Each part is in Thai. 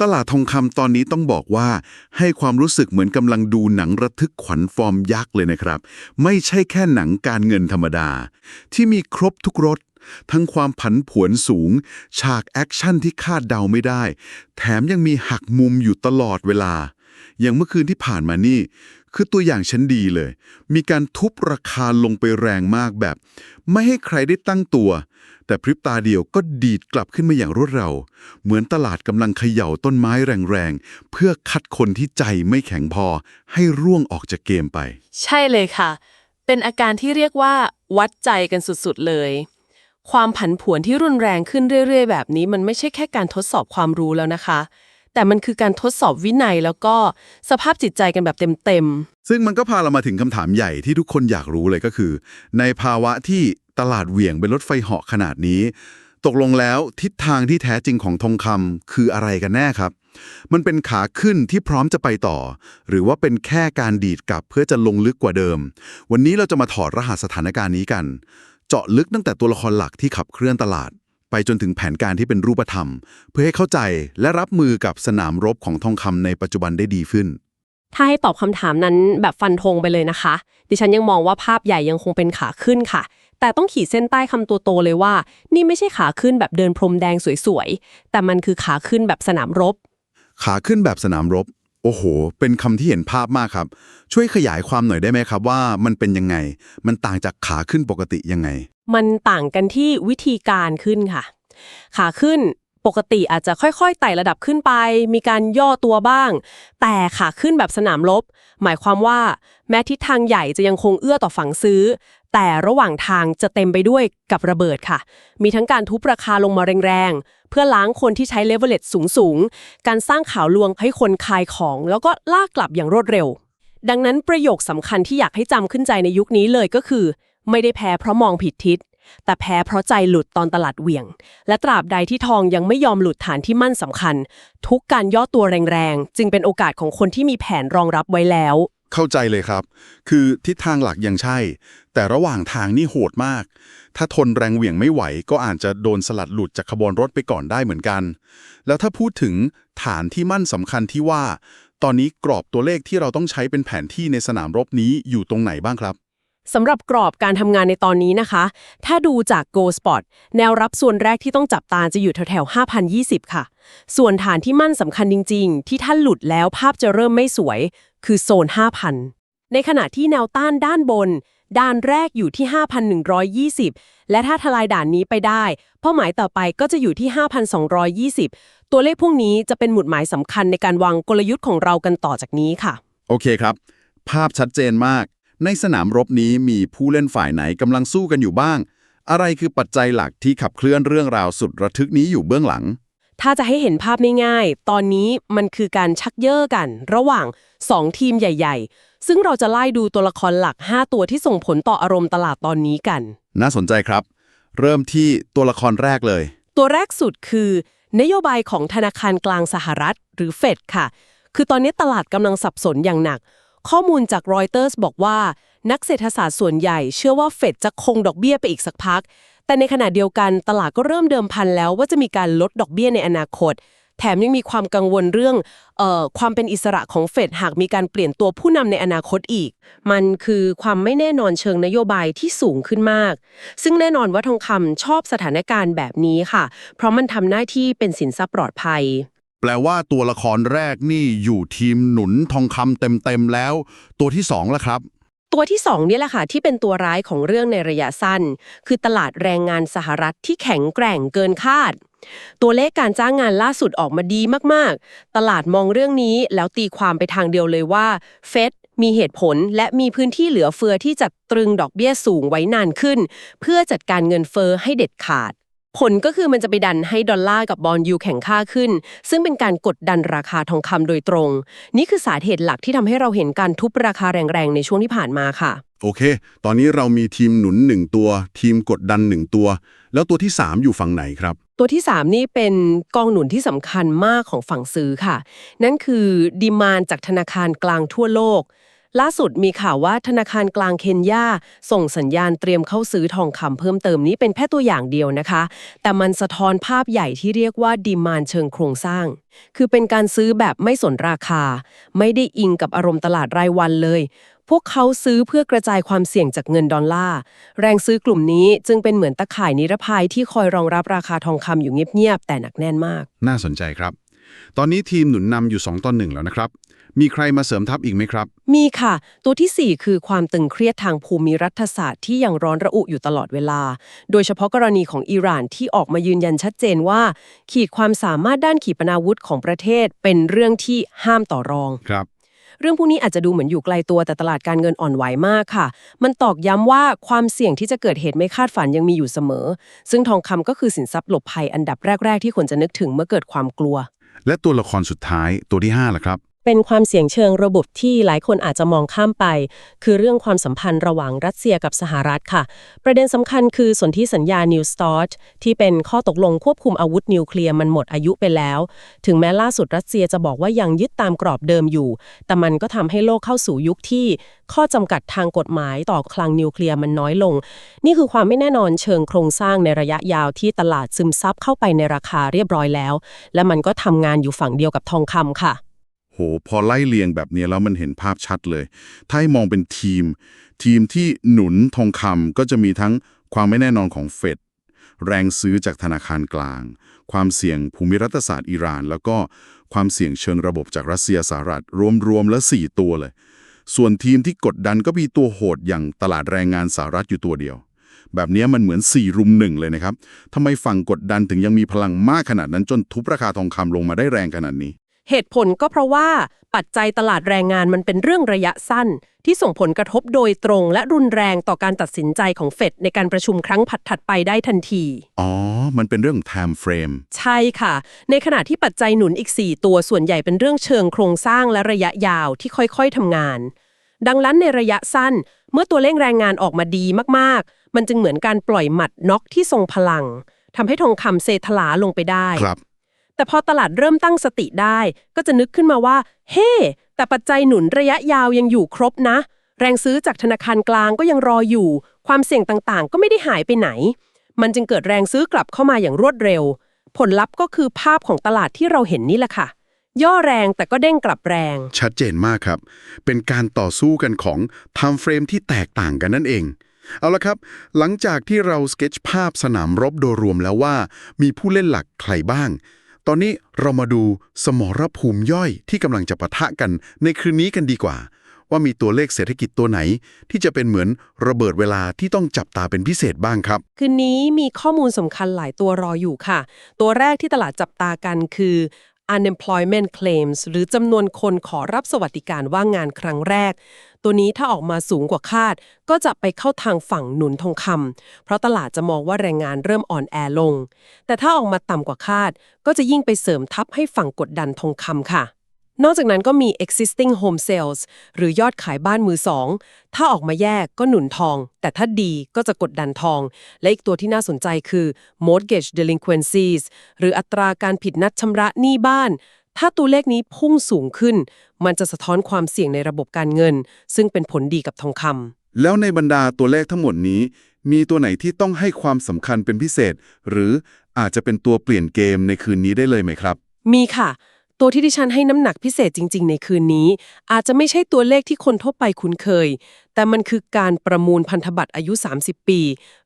ตลาดทองคำตอนนี้ต้องบอกว่า ให้ความรู้สึกเหมือนกำลังดูหนังระทึกขวัญฟอร์มยักษ์เลยนะครับ ไม่ใช่แค่หนังการเงินธรรมดา ที่มีครบทุกรสทั้งความผันผวนสูง ฉากแอคชั่นที่คาดเดาไม่ได้ แถมยังมีหักมุมอยู่ตลอดเวลา อย่างเมื่อคืนที่ผ่านมานี่ คือตัวอย่างชั้นดีเลย มีการทุบราคาลงไปแรงมากแบบ ไม่ให้ใครได้ตั้งตัว แต่พริบตาเดียวก็ดีดกลับขึ้นมาอย่างรวดเร็วเหมือนตลาดกำลังเขย่าต้นไม้แรงๆ เพื่อคัดคนที่ใจไม่แข็งพอให้ร่วงออกจากเกมไป ใช่เลยค่ะ เป็นอาการที่เรียกว่า วัดใจกันสุดๆเลย ความผันผวนที่รุนแรงขึ้นเรื่อย ๆ แบบนี้ มันไม่ใช่แค่การทดสอบความรู้แล้วนะคะ แต่มันคือการทดสอบวินัยแล้วก็สภาพจิตใจกันแบบเต็มซึ่งมันก็พาเรามาถึงคำถามใหญ่ที่ทุกคนอยากรู้เลยก็คือ ในภาวะที่ ตลาดเหวี่ยงเป็นรถไฟเหาะขนาดนี้ ตกลงแล้วทิศทางที่แท้จริงของทองคำคืออะไรกันแน่ครับ มันเป็นขาขึ้นที่พร้อมจะไปต่อ หรือว่าเป็นแค่การดีดกลับเพื่อจะลงลึกกว่าเดิม วันนี้เราจะมาถอดรหัสสถานการณ์นี้กัน เจาะลึกตั้งแต่ตัวละครหลักที่ขับเคลื่อนตลาด ไปจนถึงแผนการที่เป็นรูปธรรม เพื่อให้เข้าใจและรับมือกับสนามรบของทองคำในปัจจุบันได้ดีขึ้นถ้าให้ตอบคำถามนั้นแบบฟันธงไปเลยนะคะ ดิฉันยังมองว่าภาพใหญ่ยังคงเป็นขาขึ้นค่ะ แต่ต้องขีดเส้นใต้คำตัวโตเลยว่า นี่ไม่ใช่ขาขึ้นแบบเดินพรมแดงสวยๆ แต่มันคือขาขึ้นแบบสนามรบ ขาขึ้นแบบสนามรบ โอ้โห เป็นคำที่เห็นภาพมากครับ ช่วยขยายความหน่อยได้ไหมครับว่ามันเป็นยังไง มันต่างจากขาขึ้นปกติยังไง มันต่างกันที่วิธีการขึ้นค่ะ ขาขึ้น ปกติอาจจะค่อยๆไต่ระดับขึ้นไป มีการย่อตัวบ้าง แต่ขาขึ้นแบบสนามรบหมายความว่า แม้ทิศทางใหญ่จะยังคงเอื้อต่อฝั่งซื้อ แต่ระหว่างทางจะเต็มไปด้วยกับระเบิดค่ะ มีทั้งการทุบราคาลงมาแรงๆ เพื่อล้างคนที่ใช้เลเวลเลตสูงๆ การสร้างข่าวลวงให้คนคายของ แล้วก็ลากกลับอย่างรวดเร็ว ดังนั้นประโยคสำคัญที่อยากให้จำขึ้นใจในยุคนี้เลยก็คือ ไม่ได้แพ้เพราะมองผิดทิศ แต่แพ้เพราะใจหลุดตอนตลาดเหวี่ยง และตราบใดที่ทองยังไม่ยอมหลุดฐานที่มั่นสำคัญ ทุกการย่อตัวแรงๆ จึงเป็นโอกาสของคนที่มีแผนรองรับไว้แล้ว เข้าใจเลยครับ คือทิศทางหลักยังใช่ แต่ระหว่างทางนี่โหดมาก ถ้าทนแรงเหวี่ยงไม่ไหว ก็อาจจะโดนสลัดหลุดจากขบวนรถไปก่อนได้เหมือนกัน แล้วถ้าพูดถึงฐานที่มั่นสำคัญที่ว่า ตอนนี้กรอบตัวเลขที่เราต้องใช้เป็นแผนที่ในสนามรบนี้อยู่ตรงไหนบ้างครับ สำหรับกรอบการทำงานในตอนนี้นะคะ ถ้าดูจาก Go Spot แนวรับส่วนแรกที่ต้องจับตาจะอยู่แถวๆ 5,020 ค่ะ ส่วนฐานที่มั่นสำคัญจริง ๆ ที่ท่านหลุดแล้วภาพจะเริ่มไม่สวย คือโซน 5,000 ในขณะที่แนวต้านด้านบน ด้านแรกอยู่ที่ 5,120 และถ้าทลายด่านนี้ไปได้ เป้าหมายต่อไปก็จะอยู่ที่ 5,220 ตัวเลขพวกนี้จะเป็นหมุดหมายสำคัญในการวางกลยุทธ์ของเรากันต่อจากนี้ค่ะ โอเคครับ ภาพชัดเจนมาก ในสนามรบนี้มีผู้เล่นฝ่ายไหนกำลังสู้กันอยู่บ้าง อะไรคือปัจจัยหลักที่ขับเคลื่อนเรื่องราวสุดระทึกนี้อยู่เบื้องหลัง ถ้าจะให้เห็นภาพง่ายๆ ตอนนี้มันคือการชักเย่อกัน ระหว่าง 2 ทีมใหญ่ ๆ ซึ่งเราจะไล่ดูตัวละครหลัก 5 ตัวที่ส่งผลต่ออารมณ์ตลาดตอนนี้กัน น่าสนใจครับ เริ่มที่ตัวละครแรกเลย ตัวแรกสุดคือ นโยบายของธนาคารกลางสหรัฐ หรือเฟดค่ะ คือตอนนี้ตลาดกำลังสับสนอย่างหนัก ข้อมูลจากรอยเตอร์สบอกว่า นักเศรษฐศาสตร์ส่วนใหญ่เชื่อว่าเฟดจะคงดอกเบี้ยไปอีกสักพัก แต่ในขณะเดียวกันตลาดก็เริ่มเดิมพันแล้วว่าจะมีการลดดอกเบี้ยในอนาคต แถมยังมีความกังวลเรื่องออความเป็นอิสระของเฟดหากมีการเปลี่ยนตัวผู้นำในอนาคตอีก มันคือความไม่แน่นอนเชิงนโยบายที่สูงขึ้นมาก ซึ่งแน่นอนว่าทองคำชอบสถานการณ์แบบนี้ค่ะ เพราะมันทำหน้าที่เป็นสินทรัพย์ปลอดภัย แปลว่าตัวละครแรกนี่อยู่ทีมหนุนทองคำเต็มๆแล้ว ตัวที่สองล่ะครับ ตัวที่2เนี่แหละค่ะที่เป็นตัวร้ายของเรื่องในระยะสั้น คือตลาดแรงงานสหรัฐที่แข็งแกร่งเกินคาด ตัวเลขการจ้างงานล่าสุดออกมาดีมากๆ ตลาดมองเรื่องนี้แล้วตีความไปทางเดียวเลยว่าเฟดมีเหตุผลและมีพื้นที่เหลือเฟือที่จะตรึงดอกเบี้ยสูงไว้นานขึ้น เพื่อจัดการเงินเฟอ้อให้เด็ดขาด ผลก็คือมันจะไปดันให้ดอลลาร์กับบอลยูแข็งค่าขึ้น ซึ่งเป็นการกดดันราคาทองคำโดยตรง นี่คือสาเหตุหลักที่ทำให้เราเห็นการทุบราคาแรงๆ ในช่วงที่ผ่านมาค่ะ โอเค ตอนนี้เรามีทีมหนุนหนึ่งตัว ทีมกดดันหนึ่งตัว แล้วตัวที่ 3 อยู่ฝั่งไหนครับ ตัวที่ 3 นี่เป็นกองหนุนที่สำคัญมากของฝั่งซื้อค่ะ นั่นคือดีมานจากธนาคารกลางทั่วโลก ล่าสุดมีข่าวว่าธนาคารกลางเคนยาส่งสัญญาณเตรียมเข้าซื้อทองคำเพิ่มเติมนี้เป็นแค่ตัวอย่างเดียวนะคะ แต่มันสะท้อนภาพใหญ่ที่เรียกว่าดีมานเชิงโครงสร้าง คือเป็นการซื้อแบบไม่สนราคา ไม่ได้อิงกับอารมณ์ตลาดรายวันเลย พวกเขาซื้อเพื่อกระจายความเสี่ยงจากเงินดอลลาร์ แรงซื้อกลุ่มนี้จึงเป็นเหมือนตะข่ายนิรภัยที่คอยรองรับราคาทองคำอยู่เงียบๆแต่หนักแน่นมาก น่าสนใจครับ ตอนนี้ทีมหนุนนำอยู่ 2ต่อ1แล้วนะครับ มีใครมาเสริมทัพอีกไหมครับ มีค่ะ ตัวทีสี่ 4 คือความตึงเครียดทางภูมิรัฐศาสตร์ที่ยังร้อนระอุอยู่ตลอดเวลา โดยเฉพาะกรณีของอิหร่านที่ออกมายืนยันชัดเจนว่า ขีดความสามารถด้านขีปนาวุธของประเทศ เป็นเรื่องที่ห้ามต่อรองครับเรื่องพวกนี้อาจจะดูเหมือนอยู่ไกลตัวแต่ตลาดการเงินอ่อนไหวมากค่ะ มันตอกย้ำว่าความเสี่ยงที่จะเกิดเหตุไม่คาดฝันยังมีอยู่เสมอ ซึ่งทองคำก็คือสินทรัพย์หลบภัยอันดับแรก ๆ ที่ควรจะนึกถึงเมื่อเกิดความกลัว และตัวละครสุดท้ายตัวที่5ล่ะครับ เป็นความเสี่ยงเชิงระบบที่หลายคนอาจจะมองข้ามไป คือเรื่องความสัมพันธ์ระหว่างรัสเซียกับสหรัฐค่ะ ประเด็นสำคัญคือสนธิสัญญา New START ที่เป็นข้อตกลงควบคุมอาวุธนิวเคลียร์มันหมดอายุไปแล้ว ถึงแม้ล่าสุดรัสเซียจะบอกว่ายังยึดตามกรอบเดิมอยู่ แต่มันก็ทำให้โลกเข้าสู่ยุคที่ ข้อจำกัดทางกฎหมายต่อคลังนิวเคลียร์มันน้อยลง นี่คือความไม่แน่นอนเชิงโครงสร้างในระยะยาวที่ตลาดซึมซับเข้าไปในราคาเรียบร้อยแล้ว และมันก็ทำงานอยู่ฝั่งเดียวกับทองคำค่ะ โห พอไล่เลียงแบบนี้แล้วมันเห็นภาพชัดเลย ถ้าให้มองเป็นทีม ทีมที่หนุนทองคำก็จะมีทั้งความไม่แน่นอนของเฟดแรงซื้อจากธนาคารกลาง ความเสี่ยงภูมิรัฐศาสตร์อิหร่าน แล้วก็ความเสี่ยงเชิงระบบจากรัสเซียสหรัฐรวมๆแล้ว 4 ตัวเลย ส่วนทีมที่กดดันก็มีตัวโหดอย่างตลาดแรงงานสหรัฐอยู่ตัวเดียว แบบนี้มันเหมือน 4 รุมหนึ่งเลยนะครับทำไมฝั่งกดดันถึงยังมีพลังมากขนาดนั้นจนทุบราคาทองคำลงมาได้แรงขนาดนี้ เหตุผลก็เพราะว่าปัจจัยตลาดแรงงานมันเป็นเรื่องระยะสั้น ที่ส่งผลกระทบโดยตรงและรุนแรงต่อการตัดสินใจของเฟดในการประชุมครั้งผัดถัดไปได้ทันที อ๋อ มันเป็นเรื่อง time frame ใช่ค่ะ ในขณะที่ปัจจัยหนุนอีก 4 ตัวส่วนใหญ่เป็นเรื่องเชิงโครงสร้างและระยะยาวที่ค่อยๆทำงาน ดังนั้นในระยะสั้น เมื่อตัวเลขแรงงานออกมาดีมากๆ มันจึงเหมือนการปล่อยหมัดน็อกที่ทรงพลังทำให้ทองคำเซทลาลงไปได้ครับ แต่พอตลาดเริ่มตั้งสติได้ ก็จะนึกขึ้นมาว่า เฮ้แต่ปัจจัยหนุนระยะยาวยังอยู่ครบนะ แรงซื้อจากธนาคารกลางก็ยังรออยู่ ความเสี่ยงต่างๆ ก็ไม่ได้หายไปไหน มันจึงเกิดแรงซื้อกลับเข้ามาอย่างรวดเร็ว ผลลัพธ์ก็คือภาพของตลาดที่เราเห็นนี่แหละค่ะ ย่อแรงแต่ก็เด้งกลับแรง ชัดเจนมากครับ เป็นการต่อสู้กันของ time frame ที่แตกต่างกันนั่นเองเอาละครับ หลังจากที่เราสเก็ตภาพสนามรบโดยรวมแล้วว่า มีผู้เล่นหลักใครบ้าง ตอนนี้เรามาดูสมรภูมิย่อยที่กำลังจะปะทะกันในคืนนี้กันดีกว่า ว่ามีตัวเลขเศรษฐกิจตัวไหน ที่จะเป็นเหมือนระเบิดเวลาที่ต้องจับตาเป็นพิเศษบ้างครับ คืนนี้มีข้อมูลสำคัญหลายตัวรออยู่ค่ะ ตัวแรกที่ตลาดจับตากันคือ unemployment claims หรือจำนวนคนขอรับสวัสดิการว่างงานครั้งแรก ตัวนี้ถ้าออกมาสูงกว่าคาด ก็จะไปเข้าทางฝั่งหนุนทองคำเพราะตลาดจะมองว่าแรงงานเริ่มอ่อนแอลง แต่ถ้าออกมาต่ำกว่าคาด ก็จะยิ่งไปเสริมทับให้ฝั่งกดดันทองคำค่ะ นอกจากนั้นก็มี existing home sales หรือยอดขายบ้านมือสอง ถ้าออกมาแยกก็หนุนทอง แต่ถ้าดีก็จะกดดันทอง และอีกตัวที่น่าสนใจคือ mortgage delinquencies หรืออัตราการผิดนัดชำระหนี้บ้าน ถ้าตัวเลขนี้พุ่งสูงขึ้น มันจะสะท้อนความเสี่ยงในระบบการเงิน ซึ่งเป็นผลดีกับทองคำแล้วในบรรดาตัวเลขทั้งหมดนี้ มีตัวไหนที่ต้องให้ความสำคัญเป็นพิเศษ หรืออาจจะเป็นตัวเปลี่ยนเกมในคืนนี้ได้เลยไหมครับ มีค่ะ ตัวที่ดิฉันให้น้ำหนักพิเศษจริง ๆ ในคืนนี้ อาจจะไม่ใช่ตัวเลขที่คนทั่วไปคุ้นเคย แต่มันคือการประมูลพันธบัตรอายุ 30 ปี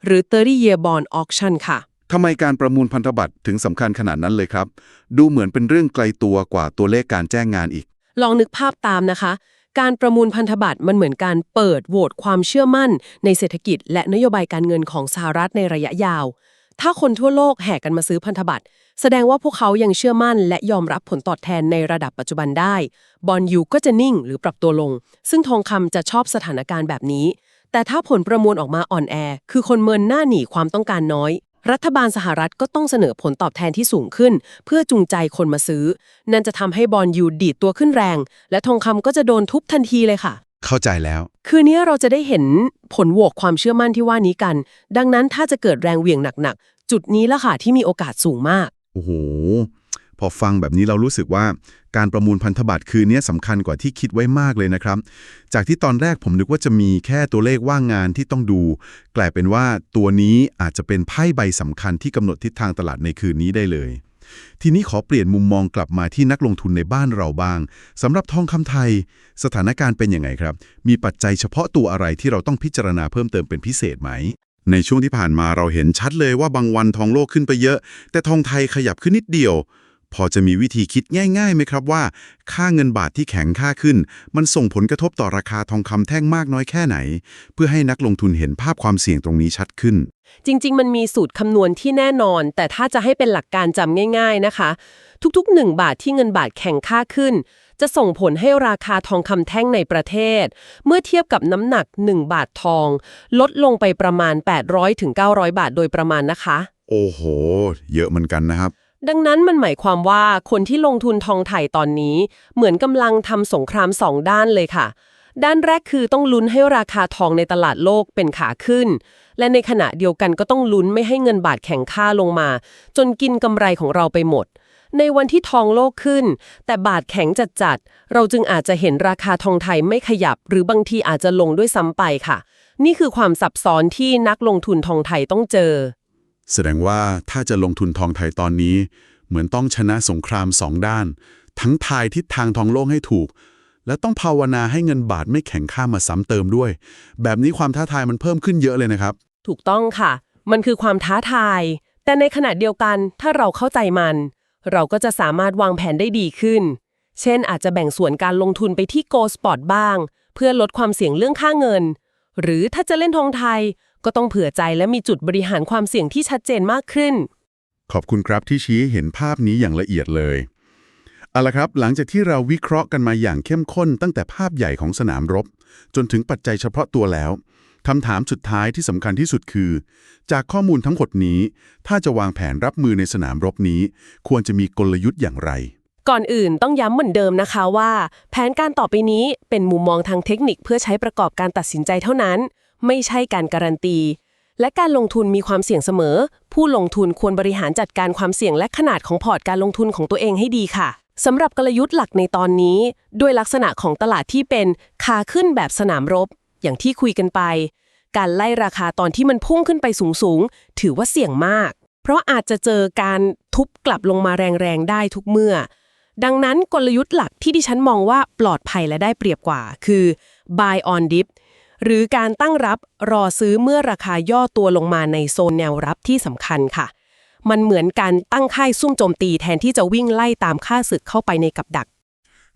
หรือ 30 year bond auction ค่ะ ทำไมการประมูลพันธบัตรถึงสำคัญขนาดนั้นเลยครับ ดูเหมือนเป็นเรื่องไกลตัวกว่าตัวเลขการแจ้งงานอีก ลองนึกภาพตามนะคะ การประมูลพันธบัตรมันเหมือนการเปิดโหวตความเชื่อมั่น ในเศรษฐกิจ และนโยบายการเงินของสหรัฐในระยะยาว ถ้าคนทั่วโลกแห่กันมาซื้อพันธบัตร แสดงว่าพวกเขายังเชื่อมั่นและยอมรับผลตอบแทนในระดับปัจจุบันได้ บอลยูก็จะนิ่งหรือปรับตัวลง ซึ่งทองคำจะชอบสถานการณ์แบบนี้ แต่ถ้าผลประมวลออกมาอ่อนแอ คือคนเมินหน้าหนีความต้องการน้อย รัฐบาลสหรัฐก็ต้องเสนอผลตอบแทนที่สูงขึ้น เพื่อจูงใจคนมาซื้อ นั่นจะทำให้บอลยูดีดตัวขึ้นแรง และทองคำก็จะโดนทุบทันทีเลยค่ะเข้าใจแล้ว คืนนี้เราจะได้เห็นผลโหวกความเชื่อมั่นที่ว่านี้กัน ดังนั้นถ้าจะเกิดแรงเหวี่ยงหนักๆ จุดนี้ละค่ะที่มีโอกาสสูงมาก โอ้โห พอฟังแบบนี้เรารู้สึกว่าการประมูลพันธบัตรคืนนี้สำคัญกว่าที่คิดไว้มากเลยนะครับ จากที่ตอนแรกผมนึกว่าจะมีแค่ตัวเลขว่างงานที่ต้องดู กลายเป็นว่าตัวนี้อาจจะเป็นไพ่ใบสำคัญที่กำหนดทิศทางตลาดในคืนนี้ได้เลยทีนี้ขอเปลี่ยนมุมมองกลับมาที่นักลงทุนในบ้านเราบ้างสำหรับทองคำไทย สถานการณ์เป็นยังไงครับ มีปัจจัยเฉพาะตัวอะไรที่เราต้องพิจารณาเพิ่มเติมเป็นพิเศษไหม ในช่วงที่ผ่านมาเราเห็นชัดเลยว่าบางวันทองโลกขึ้นไปเยอะ แต่ทองไทยขยับขึ้นนิดเดียว พอจะมีวิธีคิดง่ายๆไหมครับว่า ค่าเงินบาทที่แข็งค่าขึ้น มันส่งผลกระทบต่อราคาทองคำแท่งมากน้อยแค่ไหน เพื่อให้นักลงทุนเห็นภาพความเสี่ยงตรงนี้ชัดขึ้น จริง ๆ มันมีสูตรคำนวณที่แน่นอน แต่ถ้าจะให้เป็นหลักการจำง่าย ๆนะคะ ทุก ๆ 1 บาทที่เงินบาทแข็งค่าขึ้น จะส่งผลให้ราคาทองคำแท่งในประเทศ เมื่อเทียบกับน้ำหนัก 1 บาททอง ลดลงไปประมาณ800ถึง900 บาทโดยประมาณนะคะ โอ้โห เยอะเหมือนกันนะครับ ดังนั้นมันหมายความว่าคนที่ลงทุนทองไทยตอนนี้ เหมือนกำลังทำสงครามสองด้านเลยค่ะ ด้านแรกคือต้องลุ้นให้ราคาทองในตลาดโลกเป็นขาขึ้น และในขณะเดียวกันก็ต้องลุ้นไม่ให้เงินบาทแข็งค่าลงมา จนกินกำไรของเราไปหมด ในวันที่ทองโลกขึ้น แต่บาทแข็งจัดๆเราจึงอาจจะเห็นราคาทองไทยไม่ขยับ หรือบางทีอาจจะลงด้วยซ้ำไปค่ะ นี่คือความซับซ้อนที่นักลงทุนทองไทยต้องเจอ แสดงว่าถ้าจะลงทุนทองไทยตอนนี้ เหมือนต้องชนะสงครามสองด้าน ทั้งทายทิศทางทองโลกให้ถูก และต้องภาวนาให้เงินบาทไม่แข็งค่ามาซ้ำเติมด้วย แบบนี้ความท้าทายมันเพิ่มขึ้นเยอะเลยนะครับ ถูกต้องค่ะ มันคือความท้าทาย แต่ในขณะเดียวกันถ้าเราเข้าใจมัน เราก็จะสามารถวางแผนได้ดีขึ้น เช่น อาจจะแบ่งส่วนการลงทุนไปที่ Go Spot บ้าง เพื่อลดความเสี่ยงเรื่องค่าเงิน หรือถ้าจะเล่นทองไทย ก็ต้องเผื่อใจและมีจุดบริหารความเสี่ยงที่ชัดเจนมากขึ้น ขอบคุณครับที่ชี้ให้เห็นภาพนี้อย่างละเอียดเลย เอาละครับ หลังจากที่เราวิเคราะห์กันมาอย่างเข้มข้นตั้งแต่ภาพใหญ่ของสนามรบ จนถึงปัจจัยเฉพาะตัวแล้วคำถามสุดท้ายที่สำคัญที่สุดคือ จากข้อมูลทั้งหมดนี้ ถ้าจะวางแผนรับมือในสนามรบนี้ ควรจะมีกลยุทธ์อย่างไร ก่อนอื่นต้องย้ำเหมือนเดิมนะคะว่า แผนการต่อไปนี้เป็นมุมมองทางเทคนิคเพื่อใช้ประกอบการตัดสินใจเท่านั้น ไม่ใช่การการันตี และการลงทุนมีความเสี่ยงเสมอ ผู้ลงทุนควรบริหารจัดการความเสี่ยงและขนาดของพอร์ตการลงทุนของตัวเองให้ดีค่ะ สำหรับกลยุทธ์หลักในตอนนี้ ด้วยลักษณะของตลาดที่เป็นขาขึ้นแบบสนามรบ อย่างที่คุยกันไป การไล่ราคาตอนที่มันพุ่งขึ้นไปสูงๆ ถือว่าเสี่ยงมาก เพราะอาจจะเจอการทุบกลับลงมาแรงๆ ได้ทุกเมื่อ ดังนั้นกลยุทธ์หลักที่ดิฉันมองว่าปลอดภัยและได้เปรียบกว่า คือ buy on dip หรือการตั้งรับรอซื้อเมื่อราคาย่อตัวลงมาในโซนแนวรับที่สำคัญค่ะ มันเหมือนการตั้งค่ายซุ่มโจมตีแทนที่จะวิ่งไล่ตามค่าศึกเข้าไปในกับดัก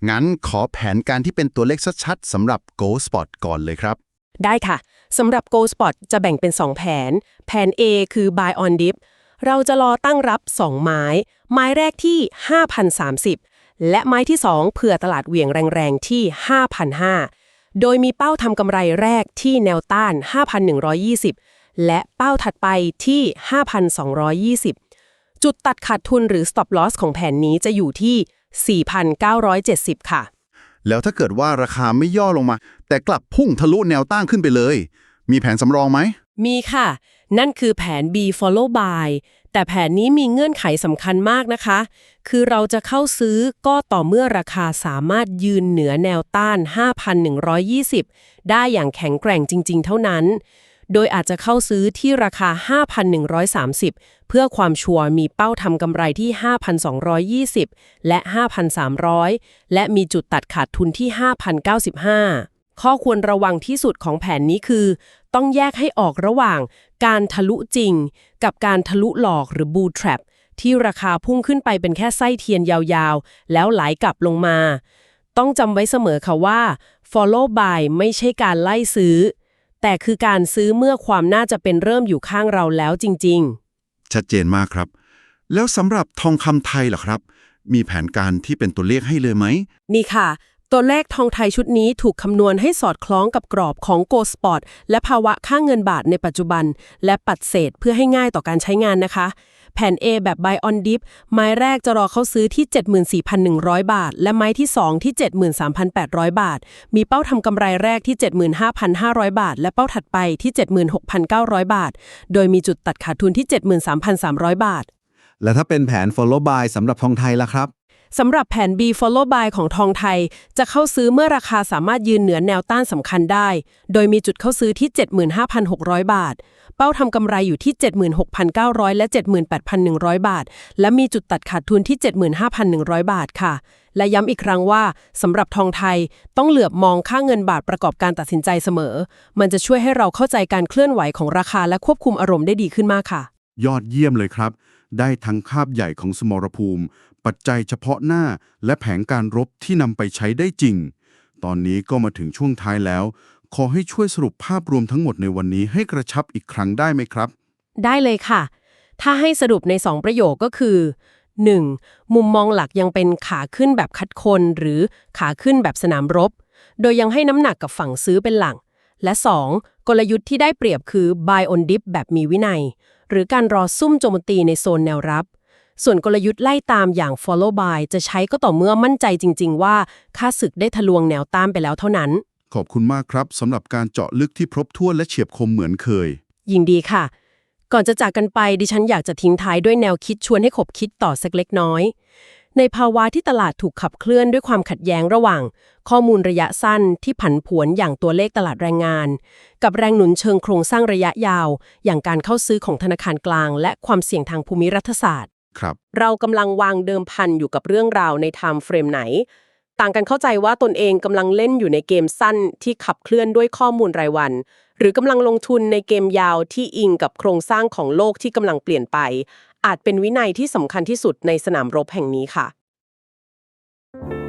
งั้นขอแผนการที่เป็นตัวเลขชัดๆสำหรับ Go Spot ก่อนเลยครับ ได้ค่ะสำหรับ Go Spot จะแบ่งเป็น 2 แผน แผน A คือ Buy on Dip เราจะรอตั้งรับ 2 ไม้ ไม้แรกที่ 5,030 และไม้ที่ 2 เผื่อตลาดเหวี่ยงแรงๆที่ 5,500โดยมีเป้าทำกำไรแรกที่แนวต้าน 5,120 และเป้าถัดไปที่ 5,220 จุดตัดขาดทุนหรือ stop loss ของแผนนี้จะอยู่ที่ 4,970 ค่ะ แล้วถ้าเกิดว่าราคาไม่ย่อลงมา แต่กลับพุ่งทะลุแนวต้านขึ้นไปเลย มีแผนสำรองไหม มีค่ะ นั่นคือแผน B follow by แต่แผนนี้มีเงื่อนไขสำคัญมากนะคะ คือเราจะเข้าซื้อก็ต่อเมื่อราคาสามารถยืนเหนือแนวต้าน 5,120 ได้อย่างแข็งแกร่งจริง ๆ เท่านั้น โดยอาจจะเข้าซื้อที่ราคา 5,130 เพื่อความชัวร์มีเป้าทำกำไรที่ 5,220 และ 5,300 และมีจุดตัดขาดทุนที่ 5,095 ข้อควรระวังที่สุดของแผนนี้คือ ต้องแยกให้ออกระหว่าง การทะลุจริง กับการทะลุหลอกหรือ bull trap ที่ราคาพุ่งขึ้นไปเป็นแค่ไส้เทียนยาวๆ แล้วไหลกลับลงมา ต้องจำไว้เสมอค่ะว่า follow by ไม่ใช่การไล่ซื้อ แต่คือการซื้อเมื่อความน่าจะเป็นเริ่มอยู่ข้างเราแล้วจริงๆชัดเจนมากครับ แล้วสำหรับทองคำไทยล่ะครับ มีแผนการที่เป็นตัวเลขให้เลยไหมนี่ค่ะ ตัวเลขทองไทยชุดนี้ถูกคำนวณให้สอดคล้องกับกรอบของ Go Spot และภาวะค่าเงินบาทในปัจจุบัน และปัดเศษเพื่อให้ง่ายต่อการใช้งานนะคะ แผ่น A แบบ Buy on Dip ไม้แรกจะรอเข้าซื้อที่ 74,100 บาท และไม้ที่ 2 ที่ 73,800 บาท มีเป้าทำกำไรแรกที่ 75,500 บาท และเป้าถัดไปที่ 76,900 บาท โดยมีจุดตัดขาดทุนที่ 73,300 บาท และถ้าเป็นแผน follow buy สำหรับทองไทยล่ะครับ สำหรับแผน B follow by ของทองไทย จะเข้าซื้อเมื่อราคาสามารถยืนเหนือแนวต้านสำคัญได้ โดยมีจุดเข้าซื้อที่ 75,600 บาท เป้าทำกำไรอยู่ที่ 76,900 และ 78,100 บาท และมีจุดตัดขาดทุนที่ 75,100 บาทค่ะ และย้ำอีกครั้งว่าสำหรับทองไทยต้องเหลือบมองค่าเงินบาทประกอบการตัดสินใจเสมอ มันจะช่วยให้เราเข้าใจการเคลื่อนไหวของราคาและควบคุมอารมณ์ได้ดีขึ้นมากค่ะ ยอดเยี่ยมเลยครับ ได้ทั้งคาบใหญ่ของสมรภูมิ ปัจจัยเฉพาะหน้าและแผนการรบที่นำไปใช้ได้จริง ตอนนี้ก็มาถึงช่วงท้ายแล้ว ขอให้ช่วยสรุปภาพรวมทั้งหมดในวันนี้ให้กระชับอีกครั้งได้ไหมครับ ได้เลยค่ะ ถ้าให้สรุปใน 2 ประโยคก็คือ 1. มุมมองหลักยังเป็นขาขึ้นแบบคัดคนหรือขาขึ้นแบบสนามรบ โดยยังให้น้ำหนักกับฝั่งซื้อเป็นหลัก และ 2. กลยุทธ์ที่ได้เปรียบคือ buy on dip แบบมีวินัย หรือการรอซุ่มโจมตีในโซนแนวรับ ส่วนกลยุทธ์ไล่ตามอย่าง follow buy จะใช้ก็ต่อเมื่อมั่นใจจริง ๆ ว่าค่าศึกได้ทะลวงแนวต้านไปแล้วเท่านั้น ขอบคุณมากครับสำหรับการเจาะลึกที่ครบถ้วนและเฉียบคมเหมือนเคย ยินดีค่ะ ก่อนจะจากกันไปดิฉันอยากจะทิ้งท้ายด้วยแนวคิดชวนให้ขบคิดต่อสักเล็กน้อย ในภาวะที่ตลาดถูกขับเคลื่อนด้วยความขัดแย้งระหว่าง ข้อมูลระยะสั้นที่ผันผวนอย่างตัวเลขตลาดแรงงาน กับแรงหนุนเชิงโครงสร้างระยะยาว อย่างการเข้าซื้อของธนาคารกลาง และความเสี่ยงทางภูมิรัฐศาสตร์ครับ เรากำลังวางเดิมพันอยู่กับเรื่องราวในไทม์เฟรมไหน ต่างกันเข้าใจว่าตนเองกำลังเล่นอยู่ในเกมสั้นที่ขับเคลื่อนด้วยข้อมูลรายวัน หรือกำลังลงทุนในเกมยาวที่อิงกับโครงสร้างของโลกที่กำลังเปลี่ยนไป อาจเป็นวินัยที่สำคัญที่สุดในสนามรบแห่งนี้ค่ะ